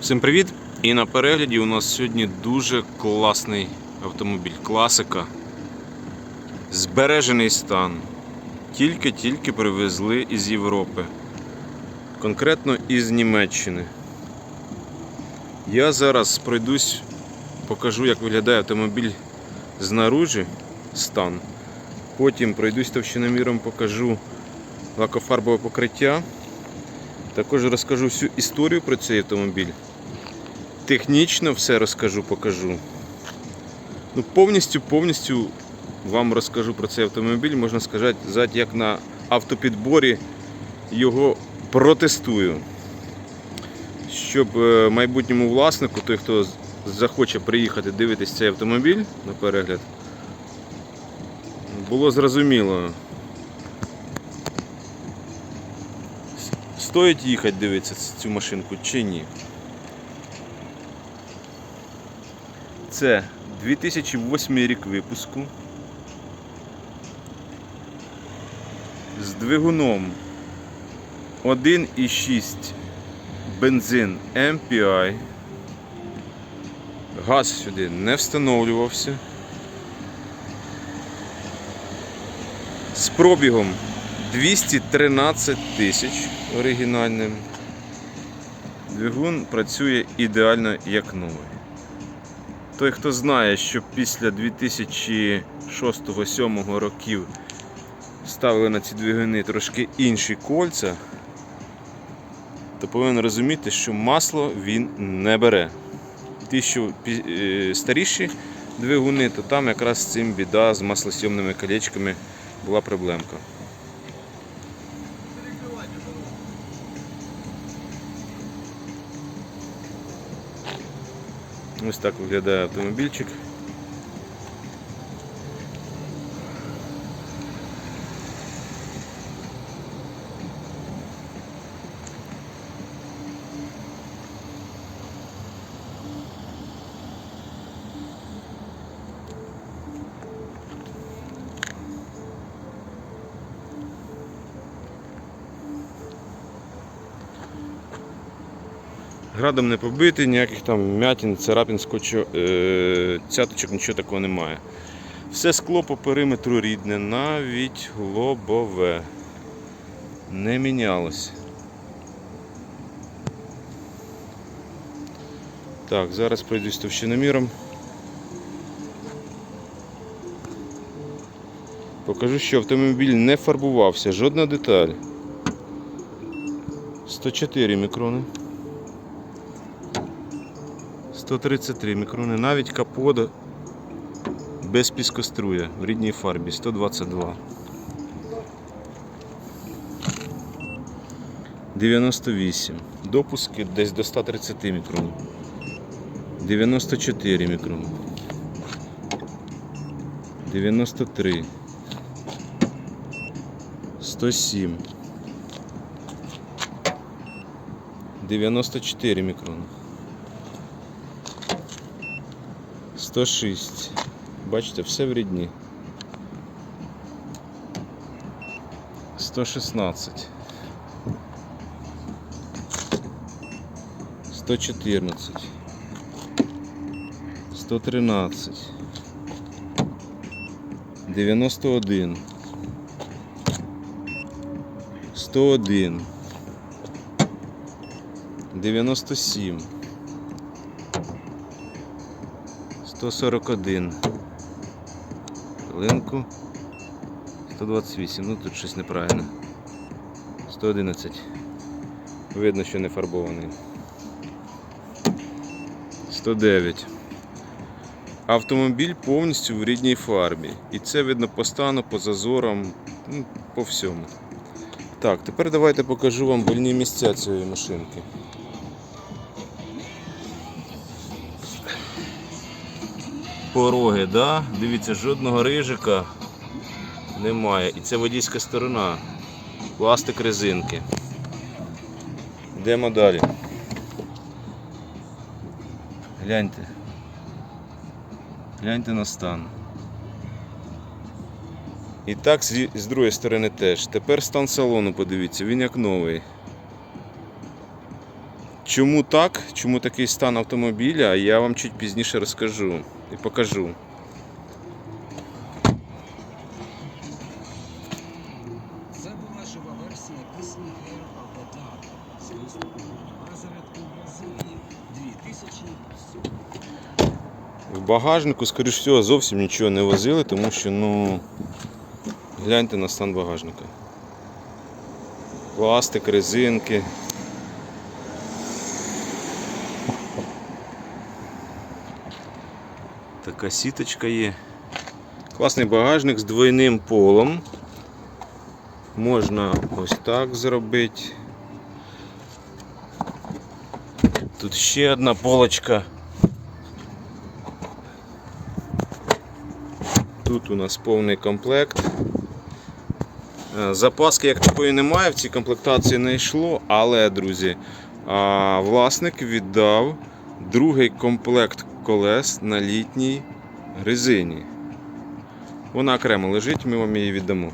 Всім привіт! І на перегляді у нас сьогодні дуже класний автомобіль. Класика. Збережений стан. Тільки-тільки привезли із Європи. Конкретно із Німеччини. Я зараз пройдусь, покажу, як виглядає автомобіль знаружи стан. Потім пройдусь товщиноміром, покажу лакофарбове покриття. Також розкажу всю історію про цей автомобіль. Технічно все розкажу, покажу. Ну, повністю, повністю вам розкажу про цей автомобіль, можна сказати, як на автопідборі його протестую. Щоб е, майбутньому власнику, той, хто захоче приїхати дивитись цей автомобіль на перегляд, було зрозуміло. Стоїть їхати дивитися цю машинку чи ні. Це 2008 рік випуску. З двигуном 1,6 бензин MPI. Газ сюди не встановлювався. З пробігом 213 тисяч оригінальним. Двигун працює ідеально як новий. Той, хто знає, що після 2006-2007 років ставили на ці двигуни трошки інші кольця, то повинен розуміти, що масло він не бере. Ті, що е, старіші двигуни, то там якраз з цим біда з маслосйомними колечками була проблемка. Ось так виглядає автомобільчик. Градом не побитий, ніяких там м'ятін, царапін, скотчо, е, цяточок, нічого такого немає. Все скло по периметру рідне, навіть лобове. Не мінялось. Так, зараз пройдусь товщиноміром. Покажу, що автомобіль не фарбувався, жодна деталь. 104 мікрони. 133 мікрони, навіть капода без піскоструя в рідній фарбі 122. 98. Допуски десь до 130 мікронів. 94 мікрони. 93. 107. 94 мікрони. 106. Бачите, все в рідні. 116. 114. 113. 91. 101. 97. 141. Хвилинку. 128. Ну тут щось неправильно. 111. Видно, що не фарбований. 109. Автомобіль повністю в рідній фарбі. І це видно по стану, по зазорам, ну, по всьому. Так, тепер давайте покажу вам больні місця цієї машинки. Пороги, да? Дивіться, жодного рижика немає. І це водійська сторона. Пластик резинки. Йдемо далі. Гляньте. Гляньте на стан. І так з, з другої сторони теж. Тепер стан салону, подивіться, він як новий. Чому так? Чому такий стан автомобіля, я вам чуть пізніше розкажу і покажу. Це була жива версія пісні Hair of the Dog з виступу у Бразилії 2007 В багажнику, скоріш всього, зовсім нічого не возили, тому що, ну, гляньте на стан багажника. Пластик, резинки. Така сіточка є. Класний багажник з двойним полом. Можна ось так зробити. Тут ще одна полочка. Тут у нас повний комплект. Е, Запаски як такої немає, в цій комплектації не йшло, але, друзі, власник віддав другий комплект колес на літній резині. Вона окремо лежить, ми вам її віддамо.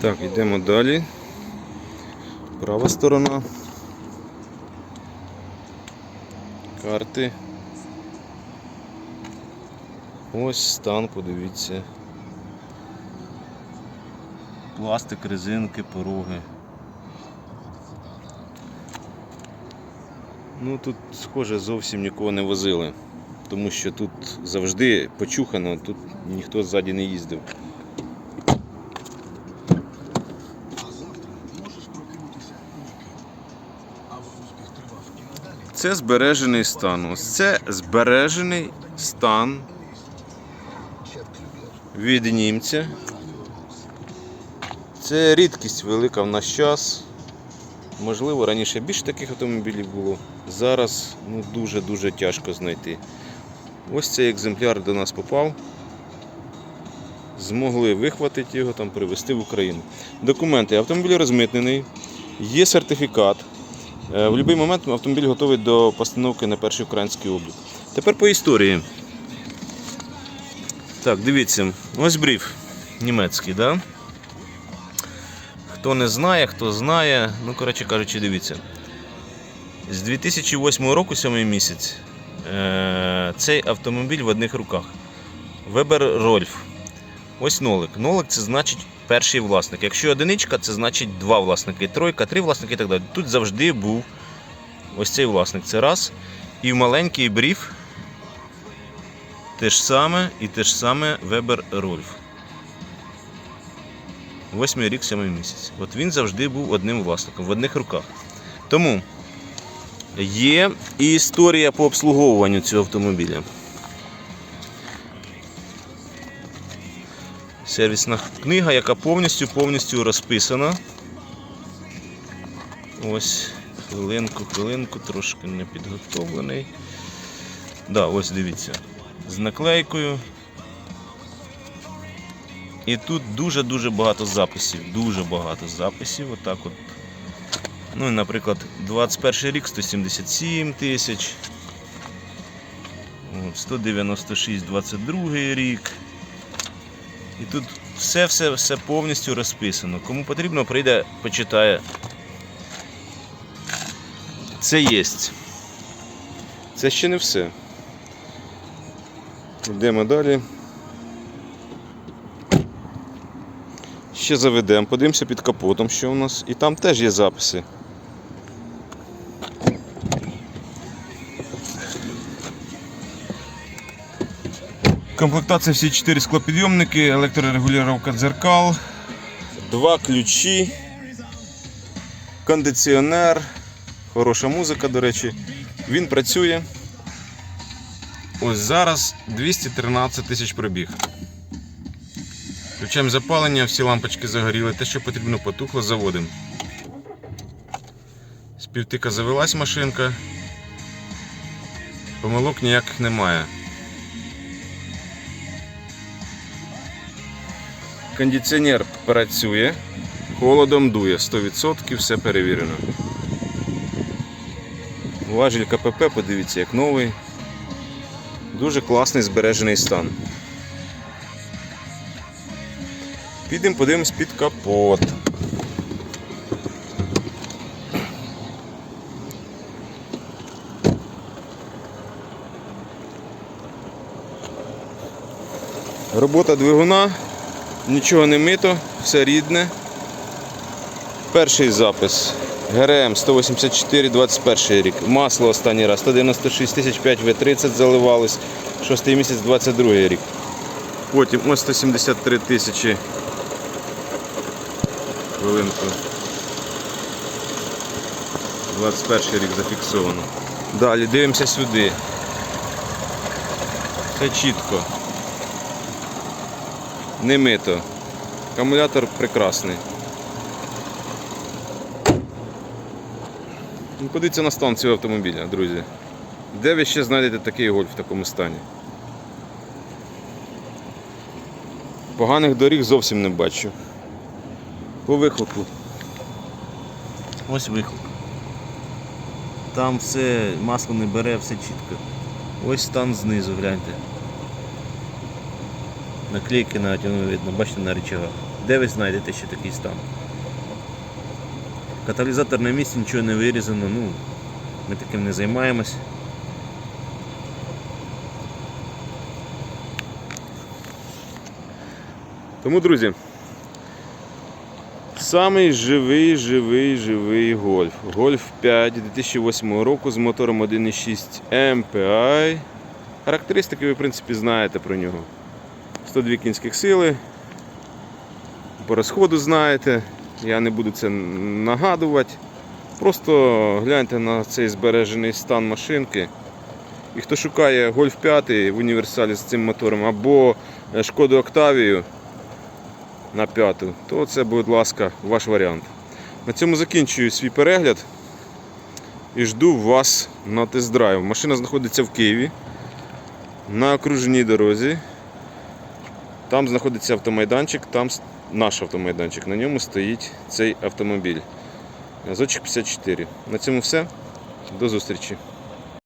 Так, йдемо далі. Права сторона. Карти. Ось стан, подивіться. Пластик, резинки, пороги. Ну тут, схоже, зовсім нікого не возили. Тому що тут завжди почухано, тут ніхто ззаді не їздив. А завтра можеш прокинутися. Це збережений стан. Ось це збережений стан від німця. Це рідкість велика в наш час. Можливо, раніше більше таких автомобілів було. Зараз ну, дуже-дуже тяжко знайти. Ось цей екземпляр до нас попав. Змогли вихватити його, там, привезти в Україну. Документи. Автомобіль розмитнений, є сертифікат. Е, В будь-який момент автомобіль готовий до постановки на перший український облік. Тепер по історії. Так, дивіться, ось бриф німецький, да? Хто не знає, хто знає, ну, коротше кажучи, дивіться. З 2008 року, 7 місяць, е, цей автомобіль в одних руках. Weber Рольф. Ось нолик. Нолик це значить перший власник. Якщо одиничка, це значить два власники. Тройка, три власники і так далі. Тут завжди був ось цей власник. Це раз. І маленький бриф те ж саме і те ж саме Weber Рольф. Восьмий рік, сьомий місяць. От він завжди був одним власником в одних руках. Тому є і історія по обслуговуванню цього автомобіля. Сервісна книга, яка повністю повністю розписана. Ось, хвилинку, хвилинку, трошки не підготовлений. Да, ось дивіться. З наклейкою. І тут дуже-дуже багато записів. Дуже багато записів. Отак от. Ну, наприклад, 21 рік 177 тисяч. 196 22 рік. І тут все, все, все повністю розписано. Кому потрібно, прийде, почитає. Це є. Це ще не все. Йдемо далі. Ще заведемо, подивимося під капотом, що у нас. І там теж є записи. Комплектація всі 4 склопідйомники, електрорегулювання дзеркал, два ключі, кондиціонер, хороша музика, до речі. Він працює. Ось зараз 213 тисяч пробіг. Включаємо запалення, всі лампочки загоріли, те, що потрібно, потухло, заводимо. З півтика завелась машинка. Помилок ніяких немає. Кондиціонер працює, холодом дує, 100%, все перевірено. Важіль КПП, подивіться, як новий. Дуже класний збережений стан. Підемо подивимось під капот. Робота двигуна, нічого не мито, все рідне. Перший запис ГРМ 184 21 рік. Масло останній раз 196 тисяч 5 В30 заливалось, шостий місяць 22 рік. Потім ось 173 тисячі Хвилинку. 21 рік зафіксовано. Далі дивимося сюди. Все чітко. Не мито. Акумулятор прекрасний. Ну, Подивіться на стан цього автомобіля, друзі. Де ви ще знайдете такий гольф в такому стані? Поганих доріг зовсім не бачу. По вихлопу. Ось вихлоп. Там все, масло не бере, все чітко. Ось стан знизу, гляньте. Наклейки навіть воно видно, бачите на речагах. Де ви знайдете ще такий стан? Каталізатор на місці, нічого не вирізано, ну, ми таким не займаємось. Тому, друзі, самий живий, живий, живий гольф. Гольф 5 2008 року з мотором 1.6 MPI. Характеристики ви, в принципі, знаєте про нього. 102 кінських сили. По розходу знаєте. Я не буду це нагадувати. Просто гляньте на цей збережений стан машинки. І хто шукає Golf 5 в універсалі з цим мотором або е, Шкоду Октавію на п'яту, то це, будь ласка, ваш варіант. На цьому закінчую свій перегляд і жду вас на тест-драйв. Машина знаходиться в Києві на окружній дорозі. Там знаходиться автомайданчик, там наш автомайданчик. На ньому стоїть цей автомобіль. Зочок 54. На цьому все. До зустрічі.